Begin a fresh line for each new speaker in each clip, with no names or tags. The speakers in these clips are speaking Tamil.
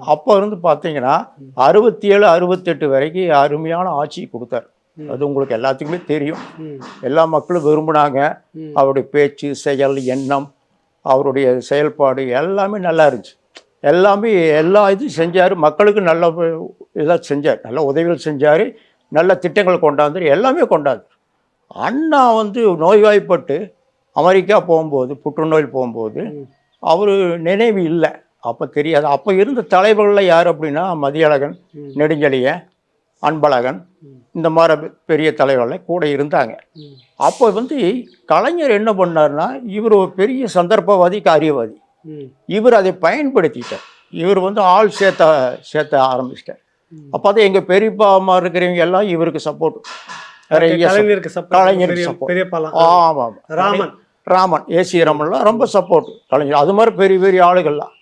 அப்போ இருந்து பார்த்தீங்கன்னா அறுபத்தி ஏழு அறுபத்தெட்டு வரைக்கும் அருமையான ஆட்சி கொடுத்தாரு. அது உங்களுக்கு எல்லாத்துக்குமே தெரியும். எல்லா மக்களும் விரும்பினாங்க. அவருடைய பேச்சு செயல் எண்ணம் அவருடைய செயல்பாடு எல்லாமே நல்லா இருந்துச்சு. எல்லாமே எல்லா இதுவும் செஞ்சார். மக்களுக்கு நல்ல இதாக செஞ்சார். நல்ல உதவிகள் செஞ்சார். நல்ல திட்டங்கள் கொண்டாந்து எல்லாமே கொண்டாந்து அண்ணா வந்து நோய்வாய்ப்பட்டு அமெரிக்கா போகும்போது புற்றுநோயில் போகும்போது அவர் நினைவு இல்லை. அப்போ தெரியாது அப்போ இருந்த தலைவர்களில் யார் அப்படின்னா மதியழகன். நெடுஞ்செழியன் அன்பழகன். இந்த மாதிரி பெரிய தலைவர்கள் கூட இருந்தாங்க. அப்போ வந்து கலைஞர் என்ன பண்ணார்னா இவர் ஒரு பெரிய சந்தர்ப்பவாதி காரியவாதி. இவர் அதை பயன்படுத்திட்டார் இவர் வந்து ஆள் சேர்த்த சேர்த்த ஆரம்பிச்சிட்டார். அப்போ தான் எங்கள் பெரியப்பா அம்மா இருக்கிறவங்க எல்லாம் இவருக்கு சப்போர்ட்
கலைஞருக்கு. பெரியப்பாலாம்
ஆமாம்
ராமன்
ராமன் ஏசி ராமன்லாம் ரொம்ப சப்போர்ட் கலைஞர் அது மாதிரி பெரிய பெரிய ஆளுகள்லாம்.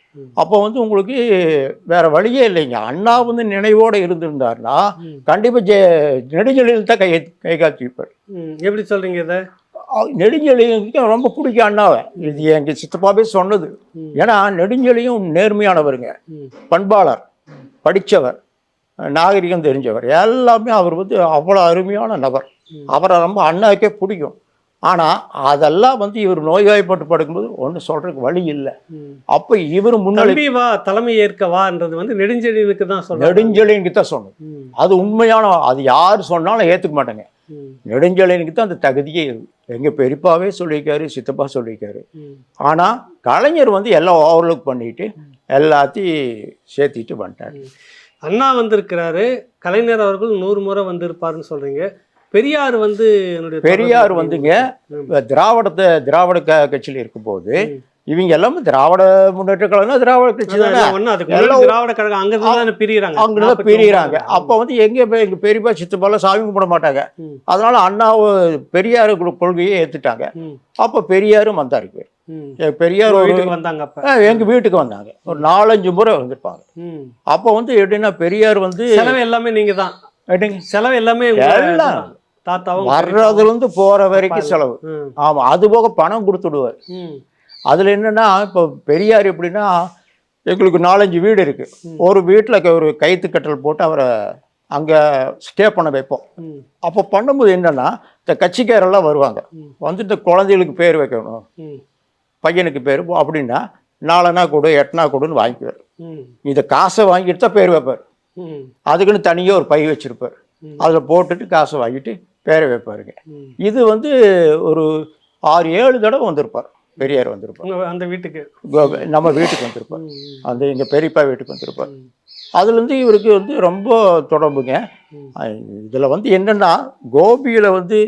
அப்போ வந்து உங்களுக்கு வேற வழியே இல்லைங்க அண்ணா வந்து நினைவோடு இருந்திருந்தாருன்னா. கண்டிப்பாக ஜெ நெடுஞ்செழியில் தான் கை கை காத்திருப்பார்.
எப்படி சொல்றீங்க இதை
நெடுஞ்செழியனுக்கு ரொம்ப பிடிக்கும் அண்ணாவை இது எங்கள் சித்தப்பாவே சொன்னது. ஏன்னா நெடுஞ்செழியும் நேர்மையானவருங்க. பண்பாளர் படித்தவர் நாகரிகம் தெரிஞ்சவர் எல்லாமே அவர் வந்து அவ்வளோ அருமையான நபர். அவரை ரொம்ப அண்ணாவுக்கே பிடிக்கும் ஆனால் அதெல்லாம் வந்து இவர் நோய்வாய்ப்பட்டு படுக்கும்போது ஒன்றும் சொல்கிறதுக்கு வழி இல்லை. அப்போ இவர் முன்னாடி
வா தலைமை ஏற்க வான்றது வந்து நெடுஞ்செழியனுக்கு தான் சொல்றாங்க.
நெடுஞ்செழியனுக்கு தான் சொன்னது
ம்.
அது உண்மையான அது யார் சொன்னாலும் ஏற்றுக்க மாட்டேங்க. நெடுஞ்செழியனுக்கு தான் அந்த தகுதியே இருக்கு எங்கள் பெரியப்பாவே சொல்லியிருக்காரு சித்தப்பா சொல்லியிருக்காரு. ஆனால் கலைஞர் வந்து எல்லாம் ஓவர்லுக் பண்ணிட்டு எல்லாத்தையும் சேர்த்திட்டு வந்துட்டார்.
அண்ணா வந்திருக்கிறாரு. கலைஞர் அவர்கள் நூறு முறை வந்திருப்பாருன்னு சொல்றீங்க. பெரியார் வந்து
பெரியார் வந்துங்க. திராவிடத்தை திராவிட க கட்சியில் இருக்கும்போது. இவங்க எல்லாமே திராவிட முன்னேற்ற கழகம் திராவிட கட்சி தானே
திராவிட கழகம் அங்க தானே பிரியுறாங்க
அவங்க தான் பிரியிறாங்க அப்போ வந்து எங்க போய் எங்க பெரியப்பா சித்தப்பாலாம் சாமி கும்பிட மாட்டாங்க. அதனால அண்ணா பெரியார் கொள்- கொள்கையை ஏத்துட்டாங்க. அப்போ பெரியாரும் வந்தாரு பேர். பெரியார்
வந்தாங்க
எங்க வீட்டுக்கு வந்தாங்க ஒரு நாலஞ்சு முறை வந்திருப்பாங்க. அப்போ வந்து எப்படின்னா பெரியார் வந்து
எல்லாமே நீங்க தான் செலவு எல்லாமே
எல்லாம்.
தாத்தாவும்
வர்றதுல இருந்து போற வரைக்கும் செலவு
ம்.
ஆமா அது போக பணம் கொடுத்துடுவார். அதுல என்னன்னா இப்போ பெரியார் எப்படின்னா எங்களுக்கு நாலஞ்சு வீடு இருக்கு
ம்.
ஒரு வீட்டில் ஒரு கைத்து கட்டல் போட்டு அவரை அங்க ஸ்டே பண்ண வைப்போம். அப்போ பண்ணும்போது என்னன்னா இந்த கட்சிக்காரெல்லாம் வருவாங்க. வந்து இந்த குழந்தைகளுக்கு பேர் வைக்கணும். பையனுக்கு பேர் அப்படின்னா நாலனா கொடு எட்டனா கொடுன்னு வாங்கிக்குவார்
ம்.
இந்த காசை வாங்கிட்டு தான் பேர் வைப்பார். அதுக்குன்னு தனியாக ஒரு பை வச்சிருப்பார். அதில் போட்டுட்டு காசை வாங்கிட்டு பேரை வைப்பாருங்க. இது வந்து ஒரு ஆறு ஏழு தடவை வந்திருப்பார். பெரியார் வந்திருப்பார்.
அந்த வீட்டுக்கு?
நம்ம வீட்டுக்கு வந்திருப்பார். அந்த எங்கள் பெரியப்பா வீட்டுக்கு வந்திருப்பார். அதுலேருந்து இவருக்கு வந்து ரொம்ப தொடர்புங்க. இதில் வந்து என்னென்னா கோபியில் வந்து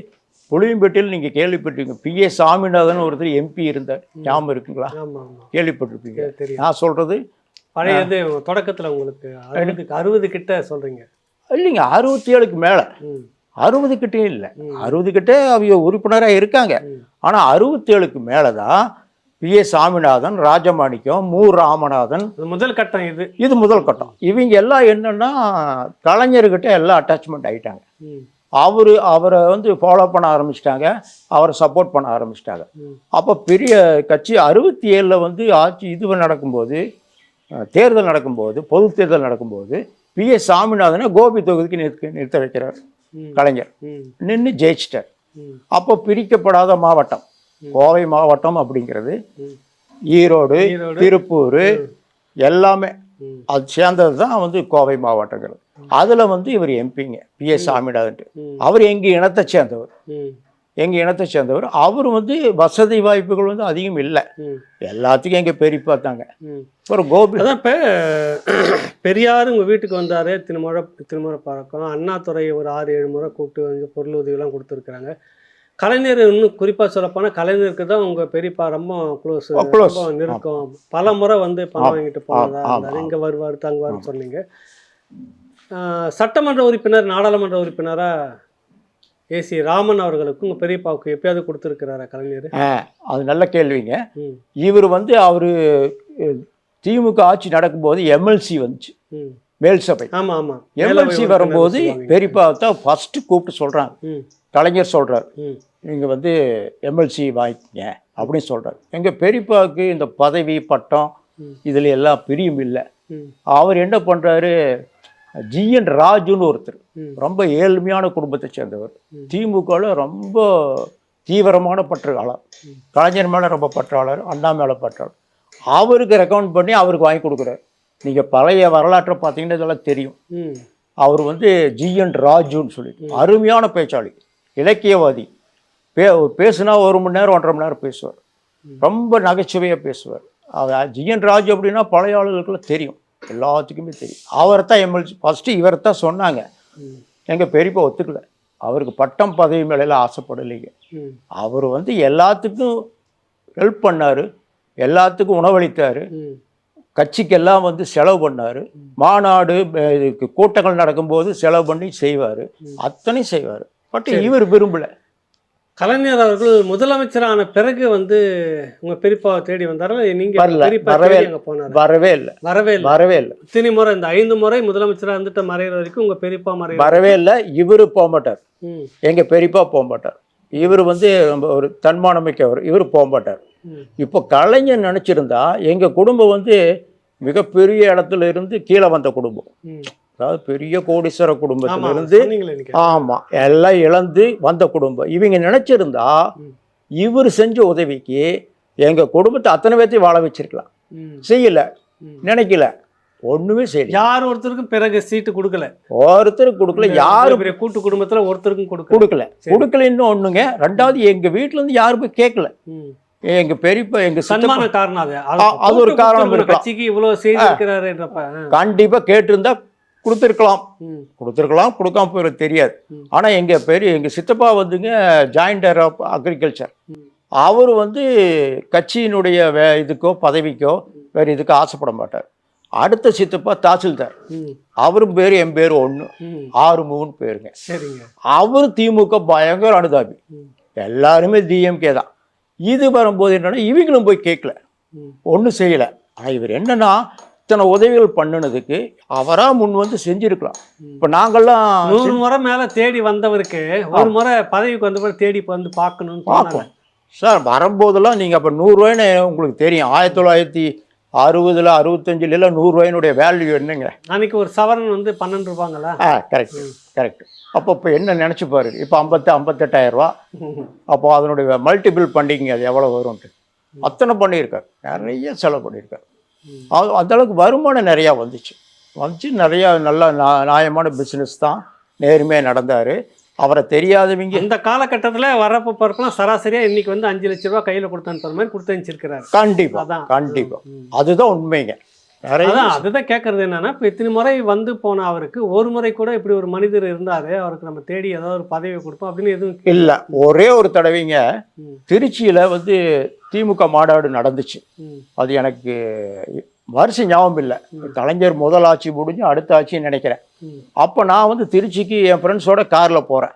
புளியம்பட்டியில் நீங்கள் கேள்விப்பட்டிருக்கீங்க பி. ஏ. சாமிநாதன் ஒருத்தர் எம்பி இருந்தார். ஞாபகம் இருக்குங்களா? கேள்விப்பட்டிருப்பீங்க. நான் சொல்கிறது
பழையது தொடக்கத்துல உங்களுக்கு அறுபதுக்கு அறுபது கிட்ட சொல்றீங்க.
இல்லைங்க அறுபத்தி ஏழுக்கு மேலே. அறுபது கிட்டே இல்லை. அறுபது கிட்டே அவங்க உறுப்பினராக இருக்காங்க. ஆனால் அறுபத்தேழுக்கு மேலே தான் பி ஏ சாமிநாதன் ராஜமாணிக்கம் மு ராமநாதன்.
முதல் கட்டம் இது.
இது முதல் கட்டம். இவங்க எல்லாம் என்னன்னா கலைஞர்கிட்ட எல்லாம் அட்டாச்மெண்ட் ஆயிட்டாங்க.
ம்.
அவர் அவரை வந்து ஃபாலோ பண்ண ஆரம்பிச்சிட்டாங்க. அவரை சப்போர்ட் பண்ண ஆரம்பிச்சிட்டாங்க. அப்போ பெரிய கட்சி அறுபத்தி ஏழில் வந்து ஆட்சி இது நடக்கும்போது தேர்தல் நடக்கும்போது பொது தேர்தல் நடக்கும்போது பி ஏ சாமிநாதனை கோபி தொகுதிக்கு நிறுத்த நிறுத்த வைக்கிறார். கலைஞர். நின்று ஜெயிச்சிட்டார். அப்போ பிரிக்கப்படாத மாவட்டம் கோவை மாவட்டம் அப்படிங்கிறது. ஈரோடு. திருப்பூர் எல்லாமே. அது சேர்ந்தது தான் வந்து கோவை மாவட்டங்கள் அதில் வந்து இவர் எம்பிங்க பி எஸ் சாமிநாதன்
ம்.
அவர் எங்கள் இனத்தை சேர்ந்தவர். எங்கள் இனத்தை சேர்ந்தவர். அவர் வந்து வசதி வாய்ப்புகள் வந்து அதிகம் இல்லை. எல்லாத்துக்கும் எங்கள் பெரியப்பா தாங்க. ஒரு கோபி
அதான் இப்போ பெரியார் உங்கள் வீட்டுக்கு வந்தார் திருமுறை திருமுறை பழக்கம் அண்ணாதுறை ஒரு ஆறு ஏழு முறை கூப்பிட்டு வந்து பொருள் உதவிலாம் கொடுத்துருக்குறாங்க. கலைஞர் இன்னும் குறிப்பாக சொல்லப்போனால் கலைஞருக்கு தான் உங்கள் பெரியப்பா ரொம்ப க்ளோஸ்
Oh.
ரொம்ப நெருக்கம். பல முறை வந்து பணம். வாங்கிட்டு போனதா. இங்கே வருவார் தங்குவார்னு சொன்னீங்க. சட்டமன்ற உறுப்பினர் நாடாளுமன்ற உறுப்பினராக ஏசி ராமன் அவர்களுக்கு உங்கள் பெரியப்பாவுக்கு எப்பயாவது கொடுத்துருக்கிறாரா கலைஞர்?
அது நல்ல கேள்விங்க. இவர் வந்து அவர் திமுக ஆட்சி நடக்கும்போது எம்எல்சி வந்துச்சு. மேல் சபை.
ஆமாம் ஆமாம்
எம்எல்சி வரும்போது பெரியப்பா தான் ஃபஸ்ட்டு கூப்பிட்டு சொல்கிறாங்க கலைஞர் சொல்கிறார் நீங்கள் வந்து எம்எல்சி வாங்கிக்கங்க அப்படின்னு சொல்கிறார் எங்கள் பெரியப்பாவுக்கு இந்த பதவி பட்டம். இதில் எல்லாம் பிரியம் இல்லை. அவர் என்ன பண்ணுறாரு ஜிஎன் ராஜுன்னு ஒருத்தர். ரொம்ப ஏழ்மையான குடும்பத்தை சேர்ந்தவர். திமுகவில் ரொம்ப தீவிரமான பற்றாளர் கலைஞர் மேலே ரொம்ப பற்றாளர் அண்ணா மேலே பற்றாளர். அவருக்கு ரெக்கமெண்ட் பண்ணி அவருக்கு வாங்கி கொடுக்குறாரு. நீங்கள் பழைய வரலாற்றை பார்த்தீங்கன்னா இதெல்லாம் தெரியும். அவர் வந்து ஜிஎன் ராஜுன்னு சொல்லிட்டு அருமையான பேச்சாளி இலக்கியவாதி. பே பேசுனா ஒரு மணி நேரம் ஒன்றரை மணி நேரம் பேசுவார். ரொம்ப நகைச்சுவையாக பேசுவார். அவர் ஜிஎன் ராஜு அப்படின்னா பழைய ஆளுகளுக்குலாம் தெரியும். எல்லாத்துக்குமே தெரியும். அவரை தான் எம்எல்சி ஃபஸ்ட்டு இவரை தான் சொன்னாங்க. எங்கள் பெரியப்பா ஒத்துக்கல. அவருக்கு பட்டம் பதவி மேலாம் ஆசைப்படலைங்க அவர் வந்து எல்லாத்துக்கும் ஹெல்ப் பண்ணார். எல்லாத்துக்கும் உணவளித்தார். கட்சிக்கெல்லாம் வந்து செலவு பண்ணார். மாநாடு கூட்டங்கள் நடக்கும்போது செலவு பண்ணி செய்வார். அத்தனையும் செய்வார். பட் இவர் விரும்பலை.
கலைஞர் அவர்கள் முதலமைச்சரான பிறகு வந்து உங்க பெரியப்பாவை தேடி வந்தாரா? நீங்க
வரவே
போனாரு?
வரவே இல்லை.
வரவே இல்லை.
வரவே இல்லை.
இத்தனை முறை இந்த ஐந்து முறை முதலமைச்சரா இருந்துட்டு மறையிற வரைக்கும் உங்க பெரியப்பா மறைய
வரவே இல்லை. இவர் போக மாட்டார்.
ம்.
எங்கள் பெரியப்பா போக மாட்டார். இவர் வந்து ஒரு தன்மானமிக்கவர் இவர் போக மாட்டார். இப்போ கலைஞர் நினச்சிருந்தா எங்கள் குடும்பம் வந்து மிகப்பெரிய இடத்துல இருந்து கீழே வந்த குடும்பம். அதாவது பெரிய கோடீஸ்வர
ஆமா
குடும்பத்துல இருந்து
சொன்னீங்களே இன்னைக்கு.
ஆமாம் எல்லாம் இழந்து வந்த குடும்பம் இவங்க நினச்சிருந்தா. இவர் செஞ்ச உதவிக்கு எங்கள் குடும்பத்தை அத்தனை பேர்த்தையும் வாழ வச்சிருக்கலாம் செய்யல. நினைக்கல ஒன்றுமே செய்யல
யார் ஒருத்தருக்கும் பிறகு சீட்டு கொடுக்கல
ஒருத்தருக்கு கொடுக்கல
பெரிய கூட்டு குடும்பத்துல ஒருத்தருக்கும் கொடுக்கல
கொடுக்கல
சரி.
கொடுக்கலன்னு ஒண்ணுங்க ரெண்டாவது எங்க வீட்டுல இருந்து யாருமே கேட்கல. எங்க பெரியப்பா எங்க
சன்மான காரணம் அது
ஒரு காரணம்.
கட்சிக்கு இவ்வளவு செய்திருக்கிறாருன்றப்ப ஆ.
கண்டிப்பா கேட்டிருந்தா கொடுத்துருக்கலாம். கொடுத்துருக்கலாம் கொடுக்காம போயிட தெரியாது.
ம்.
ஆனா எங்க பெரிய எங்க சித்தப்பா வந்துங்க ஜாயிண்டர் ஆஃப் அக்ரிகல்ச்சர். அவர் வந்து கட்சியினுடைய வே இதுக்கோ பதவிக்கோ வேற இதுக்கோ ஆசைப்பட மாட்டார். அடுத்த சித்தப்பா தாசில்தார். அவரும் பேர் என் பேர் ஒன்று
ம்.
ஆறு மூணு பேருங்க.
சரிங்க.
அவர் திமுக பயங்கர அனுதாபி. எல்லாருமே டிஎம்கே தான். இது வரும்போது என்னன்னா இவங்களும் போய் கேட்கல. ஒன்றும் செய்யலை. ஆனால் இவர் என்னன்னா இத்தனை உதவிகள் பண்ணினதுக்கு அவராக முன் வந்து செஞ்சிருக்கலாம். இப்போ நாங்கள்லாம்
நூறு முறை மேல தேடி வந்தவருக்கு ஒரு முறை பதவிக்கு வந்த பிறகு தேடி வந்து பார்க்கணும்னு
பார்ப்போம். சார் வரும்போதெல்லாம் நீங்கள் அப்போ நூறுரூவாய்னு உங்களுக்கு தெரியும். ஆயிரத்தி தொள்ளாயிரத்தி அறுபதில் அறுபத்தஞ்சில நூறுரூவாயினுடைய வேல்யூ என்னங்க?
அன்னைக்கு ஒரு சவரன் வந்து பன்னெண்டு ரூபாங்களா?
ஆ கரெக்ட் கரெக்ட் அப்போ இப்போ என்ன நினச்சி பாரு? இப்போ ஐம்பத்து ஐம்பத்தெட்டாயிரம் ரூபா. அப்போ அதனுடைய மல்டிபிள் பண்ணிங்க அது எவ்வளோ வரும்ன்ட்டு. அத்தனை பண்ணியிருக்கார். நிறைய செலவு பண்ணியிருக்கார். அந்த அளவுக்கு வருமானம் நிறையா வந்துச்சு. வந்துச்சு நிறையா நல்ல நியாயமான பிஸ்னஸ் தான். நேர்மையாக நடந்தார். அவரை தெரியாதவங்க
இந்த காலகட்டத்துல வரப்ப பிறப்பெல்லாம் சராசரியா இன்னைக்கு வந்து அஞ்சு லட்ச ரூபாய் கையில கொடுத்து அனுப்புற மாதிரி கொடுத்து அனுப்பிச்சிருக்கிறாரு.
கண்டிப்பாக. கண்டிப்பாக. அதுதான் உண்மைங்க.
அதான் அதுதான் கேட்கறது என்னன்னா இப்போ இத்தனை முறை வந்து போன அவருக்கு ஒரு முறை கூட இப்படி ஒரு மனிதர் இருந்தாரு அவருக்கு நம்ம தேடி ஏதாவது ஒரு பதவி கொடுப்போம் அப்படின்னு எதுவும்
இல்லை ஒரே ஒரு தடவைங்க திருச்சியில் வந்து திமுக மாநாடு நடந்துச்சு. அது எனக்கு வருஷம் ஞாபகம் இல்லை. கலைஞர் முதல் ஆட்சி முடிஞ்சு அடுத்த ஆட்சின்னு நினைக்கிறேன். அப்போ நான் வந்து திருச்சிக்கு என் ஃப்ரெண்ட்ஸோட காரில் போகிறேன்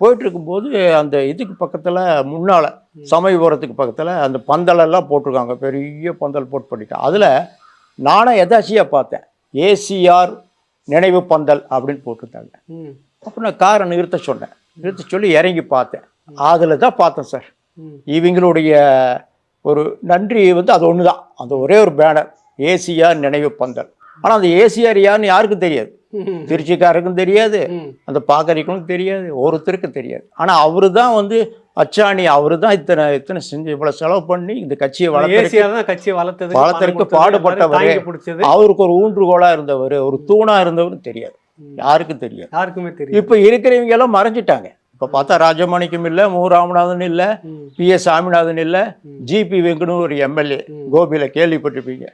போயிட்டு இருக்கும்போது அந்த இதுக்கு பக்கத்தில் முன்னால் சமயபுரத்துக்கு பக்கத்தில் அந்த பந்தலெல்லாம் போட்டிருக்காங்க. பெரிய பந்தல் போட்டு பண்ணிட்டான் அதில் நானும் எதாச்சியாக பார்த்தேன்? ஏசிஆர் நினைவு பந்தல் அப்படின்னு போட்டிருந்தாங்க.
ம்,
அப்போ நான் காரை நிறுத்த சொன்னேன். நிறுத்த சொல்லி இறங்கி பார்த்தேன். அதில் தான் பார்த்தேன் சார். இவங்களுடைய ஒரு நன்றி வந்து அது ஒன்று தான் அந்த ஒரே ஒரு பேனர் ஏசிஆர் நினைவு பந்தல். ஆனால் அந்த ஏசிஆர் யாருன்னு யாருக்கும் தெரியாது. திருச்சிக்காருக்கும் தெரியாது. அந்த பாக்கறிகளுக்கும் தெரியாது. ஒருத்தருக்கு தெரியாது. ஆனால் அவரு தான் வந்து அச்சாணி அவரு தான் இத்தனை இத்தனை செஞ்சு இவ்வளோ செலவு பண்ணி இந்த கட்சியை வளர்த்து
கட்சியை வளர்த்தது
வளர்த்ததுக்கு பாடுபட்டவரு. அவருக்கு ஒரு ஊன்றுகோலாக இருந்தவர் ஒரு தூணாக இருந்தவர் தெரியாது. யாருக்கும் தெரியாது.
யாருக்குமே தெரியும்
இப்போ இருக்கிறவங்க எல்லாம் மறைஞ்சிட்டாங்க. இப்போ பார்த்தா ராஜமாணிக்கம் இல்லை மு ராமநாதன் இல்லை பி எஸ் சாமிநாதன் இல்லை. ஜிபி வெங்கன்னு ஒரு எம்எல்ஏ. கோபியில் கேள்விப்பட்டிருப்பீங்க.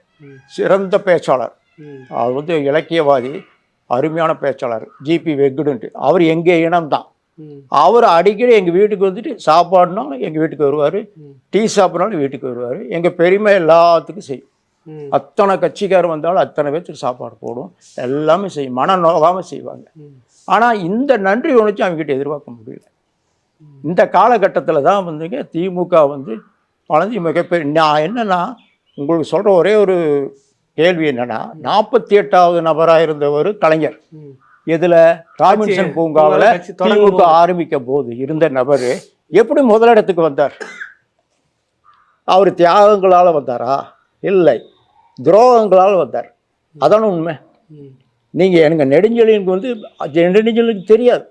சிறந்த பேச்சாளர். அவர் வந்து இலக்கியவாதி அருமையான பேச்சாளர். ஜிபி வெங்கடுன்ட்டு அவர் எங்கள் இனம்தான். அவர் அடிக்கடி எங்கள் வீட்டுக்கு வந்துட்டு சாப்பாடுனாலும் எங்கள் வீட்டுக்கு வருவார். டீ சாப்பிட்னாலும் வீட்டுக்கு வருவார். எங்கள் பெருமை எல்லாத்துக்கும் செய்யும். அத்தனை கட்சிக்காரர் வந்தாலும் அத்தனை பேர்த்துக்கு சாப்பாடு போடும். எல்லாமே செய்யும். மன நோகாமல் செய்வாங்க ஆனால் இந்த நன்றி உணர்ச்சி அவங்ககிட்ட எதிர்பார்க்க முடியல. இந்த காலகட்டத்தில் தான் வந்துங்க திமுக வந்து வளர்ந்து மிகப்பெரிய நான் என்னன்னா உங்களுக்கு சொல்கிற ஒரே ஒரு கேள்வி என்னன்னா நாற்பத்தி எட்டாவது நபராக இருந்தவர் கலைஞர். இதில் ராபின்சன் பூங்காவில் திமுக ஆரம்பிக்க போது இருந்த நபர் எப்படி முதலிடத்துக்கு வந்தார்? அவர் தியாகங்களால் வந்தாரா? இல்லை. துரோகங்களால் வந்தார். அதான உண்மை. நீங்கள் எனக்கு நெடுஞ்செழியனுக்கு வந்து நெடுஞ்செழியனுக்கு தெரியாது.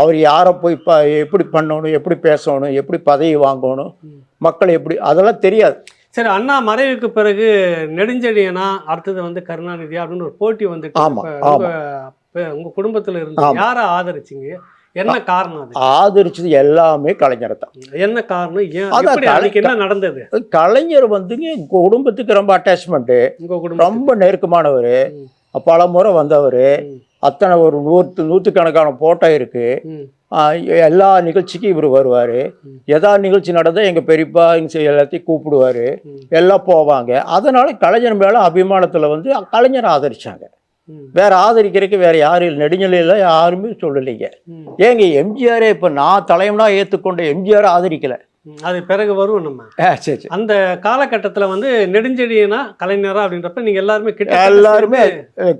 அவர் யாரை போய் ப எப்படி பண்ணணும் எப்படி பேசணும் எப்படி பதவி வாங்கணும். மக்கள் எப்படி அதெல்லாம் தெரியாது.
சரி அண்ணா மறைவுக்கு பிறகு நெடுஞ்செழியனா அடுத்தது வந்து கருணாநிதி அப்படின்னு ஒரு போட்டி வந்துட்டு
ஆமா,
இப்ப உங்க குடும்பத்துல இருந்து. யாரை ஆதரிச்சீங்க என்ன காரணம்
ஆதரிச்சது எல்லாமே கலைஞரை தான்
என்ன காரணம் ஏன் என்ன நடந்தது
கலைஞர் வந்துங்க குடும்பத்துக்கு ரொம்ப அட்டாச்மெண்ட்டு
உங்க குடும்பம்
ரொம்ப நெருக்கமானவர். பல முறை வந்தவர். அத்தனை ஒரு நூற்று நூற்றுக்கணக்கான போட்டோ இருக்கு
ம்.
ஆஹ் எல்லா நிகழ்ச்சிக்கும் இவர் வருவார்
ம்.
எதா நிகழ்ச்சி நடந்தால் எங்கள் பெரியப்பா எங்க எல்லாத்தையும் கூப்பிடுவார். எல்லாம் போவாங்க அதனால கலைஞர் மேலே அபிமானத்தில் வந்து கலைஞரை ஆதரிச்சாங்க
ம்.
வேற ஆதரிக்கிறதுக்கு வேற யாரும் நெடுஞ்சலையில் யாருமே சொல்லலைங்க. ஏங்க எம்ஜிஆரே இப்போ நான் தலைவனா ஏற்றுக்கொண்ட எம்ஜிஆர் ஆதரிக்கல.
அது பிறகு வருவோம் நம்ம.
சரி சரி.
அந்த காலகட்டத்துல வந்து நெடுஞ்செழியனா கலைஞரா அப்படின்றப்ப நீங்க எல்லாருமே கிட்ட
எல்லாருமே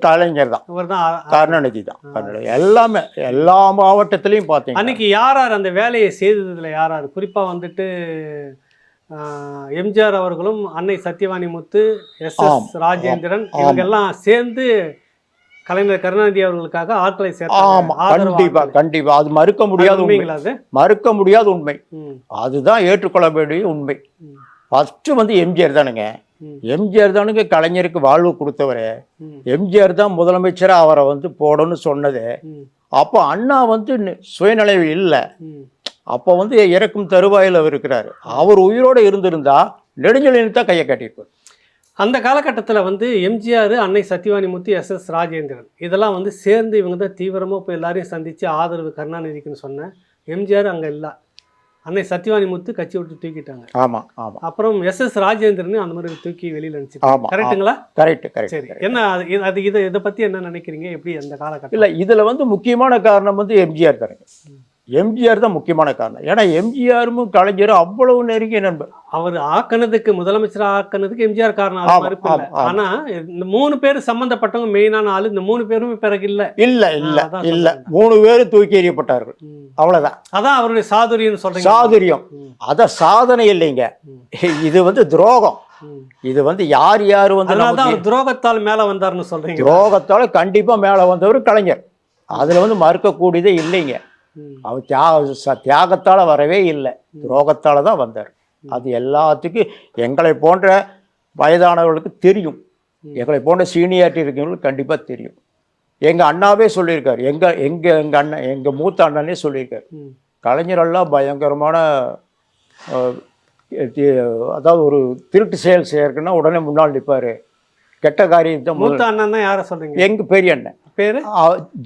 கலைஞர் தான்.
அவர் தான்
கருணாநிதி தான். எல்லாமே எல்லா மாவட்டத்திலையும் பார்த்தீங்க
அன்னைக்கு யார் யார் அந்த வேலையை செய்ததுல யார் யார்? குறிப்பா வந்துட்டு எம்ஜிஆர் அவர்களும் அன்னை சத்யவாணி முத்து எஸ் எஸ் ராஜேந்திரன். இவங்க எல்லாம் சேர்ந்து கலைஞர் கருணாநிதி அவர்களுக்காக ஆட்களை
ஆமா கண்டிப்பா. கண்டிப்பா. அது மறுக்க முடியாத உண்மை. மறுக்க முடியாத உண்மை. அதுதான் ஏற்றுக்கொள்ள வேண்டிய உண்மை. ஃபர்ஸ்ட் வந்து எம்ஜிஆர் தானுங்க. எம்ஜிஆர் தானுங்க கலைஞருக்கு வாழ்வு கொடுத்தவரு. எம்ஜிஆர் தான் முதலமைச்சரா அவரை வந்து போடணும்னு சொன்னது. அப்போ அண்ணா வந்து சுயநலவு இல்லை. அப்போ வந்து இறக்கும் தருவாயில் அவர் இருக்கிறாரு. அவர் உயிரோடு இருந்திருந்தா நெடுஞ்செழியன் தான் கையை கட்டியிருப்பார்.
அந்த காலகட்டத்தில் வந்து எம்ஜிஆர் அன்னை சத்யவாணி முத்து எஸ். எஸ். ராஜேந்திரன். இதெல்லாம் வந்து சேர்ந்து இவங்க தான் தீவிரமாக போய் எல்லாரையும் சந்தித்து ஆதரவு கருணாநிதிக்குன்னு சொன்னேன் எம்ஜிஆர் அங்கே இல்லை. அன்னை சத்யவாணி முத்து கட்சி விட்டு தூக்கிட்டாங்க.
ஆமா ஆமா.
அப்புறம் எஸ். எஸ். ராஜேந்திரன் அந்த மாதிரி தூக்கி வெளியில் அனுப்பிச்சு கரெக்ட்டுங்களா?
கரெக்ட் கரெக்ட்
சரி. என்ன அது இது- அது இதை இதை பற்றி என்ன நினைக்கிறீங்க? எப்படி அந்த காலகட்டம்?
இல்லை இதில் வந்து முக்கியமான காரணம் வந்து எம்ஜிஆர் தானுங்க. எம்ஜிஆர் தான் முக்கியமான காரணம் ஏன்னா எம்ஜிஆரும் கலைஞரும் அவ்வளவு நெருங்கிய நண்பர்
அவர் ஆக்கினதுக்கு முதலமைச்சர் ஆக்கினதுக்கு எம்ஜிஆர் காரணம். ஆனா இந்த மூணு பேர் சம்பந்தப்பட்டவங்க மெயினான ஆளு இந்த மூணு பேருமே பிறகு இல்லை
இல்ல இல்ல இல்ல
சொல்றேன்.
மூணு பேர் தூக்கி எறியப்பட்டார்கள். அவ்வளவுதான்
அதான் அவருடைய சாதுரியம்னு சொல்றீங்க
சாதுரியம். அத சாதனை இல்லைங்க. இது வந்து துரோகம். இது வந்து யார் யார் வந்து
துரோகத்தால் மேல வந்தாருன்னு சொல்றீங்க
துரோகத்தால கண்டிப்பா மேல வந்தவர் கலைஞர் அதுல வந்து மறுக்கக்கூடியதே இல்லைங்க. அவர் தியாக ச- தியாகத்தால வரவே இல்லை. துரோகத்தால தான் வந்தார். அது எல்லாத்துக்கும் எங்களை போன்ற வயதானவர்களுக்கு தெரியும். எங்களை போன்ற சீனியாரிட்டி இருக்கிறவங்களுக்கு கண்டிப்பா தெரியும். எங்க அண்ணாவே சொல்லியிருக்காரு. எங்க எங்க எங்க அண்ணன் எங்க மூத்த அண்ணனே சொல்லியிருக்காரு. கலைஞரெல்லாம் பயங்கரமான அதாவது ஒரு திருட்டு செயல் செய்யறதுன்னா உடனே முன்னால் நிற்பாரு. கெட்ட காரியத்தை
மூத்த அண்ணன் தான் யார சொல்றீங்க?
எங்க பெரிய அண்ணன்.
பேரு?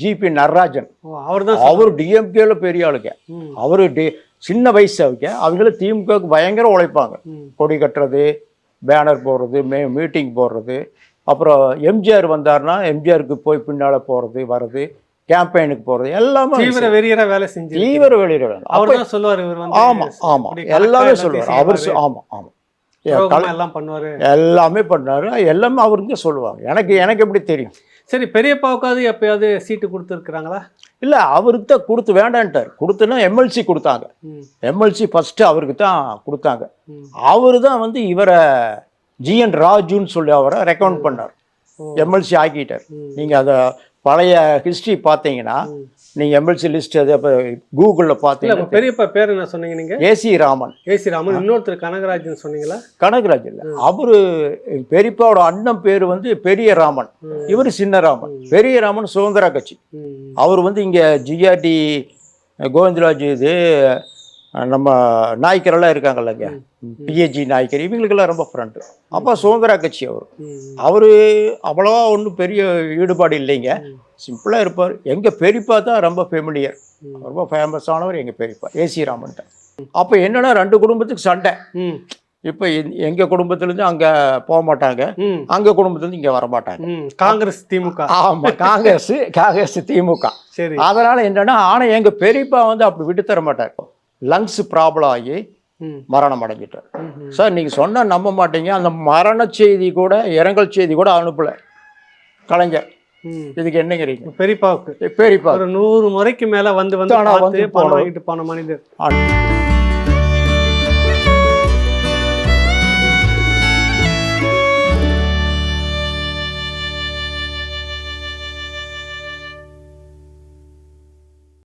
ஜிபி நடராஜன்.
அவர் தான்
அவர் டிஎம்கேல பெரிய ஆளுங்க. அவரு டி சின்ன வயசு அவங்க அவங்களும் திமுகவுக்கு பயங்கர உழைப்பாங்க. கொடி கட்டுறது பேனர் போடுறது மே மீட்டிங் போடுறது. அப்புறம் எம்ஜிஆர் வந்தாருன்னா எம்ஜிஆருக்கு போய் பின்னால போறது வர்றது கேம்பெயினுக்கு போறது எல்லாமே
தீவிர வெறியரா வேலை செஞ்சு
தீவிர வெளியிட
அவர் தான் சொல்லுவார் இவர் வந்து
ஆமா ஆமா.
இப்படி
எல்லாமே சொல்லுவார். அவர் சொ-
செய்வாரு. எல்லாம் பண்ணுவாரு.
எல்லாமே பண்ணாரு. எல்லாமே அவருக்கு சொல்லுவாங்க. எனக்கு எனக்கு எப்படி தெரியும்?
சரி பெரியப்பாவுக்காவது எப்பயாவது சீட்டு கொடுத்துருக்குறாங்களா?
இல்ல அவருக்கு தான் கொடுத்து வேண்டான்ட்டார். கொடுத்துன்னா எம்எல்சி கொடுத்தாங்க. எம்எல்சி ஃபர்ஸ்ட் அவருக்கு தான் கொடுத்தாங்க. அவரு தான் வந்து இவரை ஜிஎன் ராஜுன்னு சொல்லி அவரை ரெக்கமெண்ட் பண்ணார். எம்எல்சி ஆக்கிட்டார்.
ம்.
நீங்க அதை பழைய ஹிஸ்டரி பார்த்தீங்கன்னா
ம்.
நீங்க எம்எல்சி லிஸ்ட் அது அப்போ கூகுளில்
அப்ப பெரியப்பா பேர் என்ன சொன்னீங்க நீங்க?
ஏசி ராமன்.
ஏசி ராமன். இன்னொருத்தர் கனகராஜன் சொன்னீங்களா?
கனகராஜ் இல்லை. அவரு பெரியப்பாவோட அண்ணன் பேர் வந்து பெரிய ராமன். இவர் சின்ன ராமன். பெரிய ராமன் சுதந்திரா கட்சி. அவர் வந்து இங்கே ஜிஆர்டி கோவிந்தராஜ் இது நம்ம நாய்க்கரெல்லாம் இருக்காங்கல்லங்க. பிஹெச்சி நாய்க்கர். இவங்களுக்கெல்லாம் ரொம்ப ஃப்ரெண்டு அப்போ சுதந்திரா கட்சி அவர். அவர் அவ்வளோவா ஒன்றும் பெரிய ஈடுபாடு இல்லைங்க. சிம்பிளாக இருப்பார். எங்கள் பெரியப்பா தான் ரொம்ப ஃபெமிலியர் ரொம்ப ஃபேமஸானவர் எங்கள் பெரியப்பா ஏசி ராமன்ட்ட. அப்போ என்னன்னா ரெண்டு குடும்பத்துக்கு சண்டை. இப்போ எங்கள் குடும்பத்துலேருந்து அங்கே போக மாட்டாங்க. அங்கே குடும்பத்துலேருந்து இங்கே வர மாட்டாங்க.
ம். காங்கிரஸ் திமுக.
ஆமாம் காங்கிரஸ் காங்கிரஸ் திமுக.
சரி.
அதனால என்னன்னா ஆனால் எங்கள் பெரியப்பா வந்து அப்படி விட்டு தர மாட்டார். லங்ஸ் ப்ராப்ளம் ஆகி. மரணம் அடைஞ்சிட்டார். சார் நீங்கள் சொன்னால் நம்ப மாட்டீங்க. அந்த மரண செய்தி கூட இரங்கல் செய்தி கூட அனுப்பலை. கலைஞர். இதுக்கு என்னங்கிறீங்க
பெரியப்பாவுக்கு.
பெரியப்பா
ஒரு நூறு முறைக்கு மேல வந்து வந்து போன மனிதர்.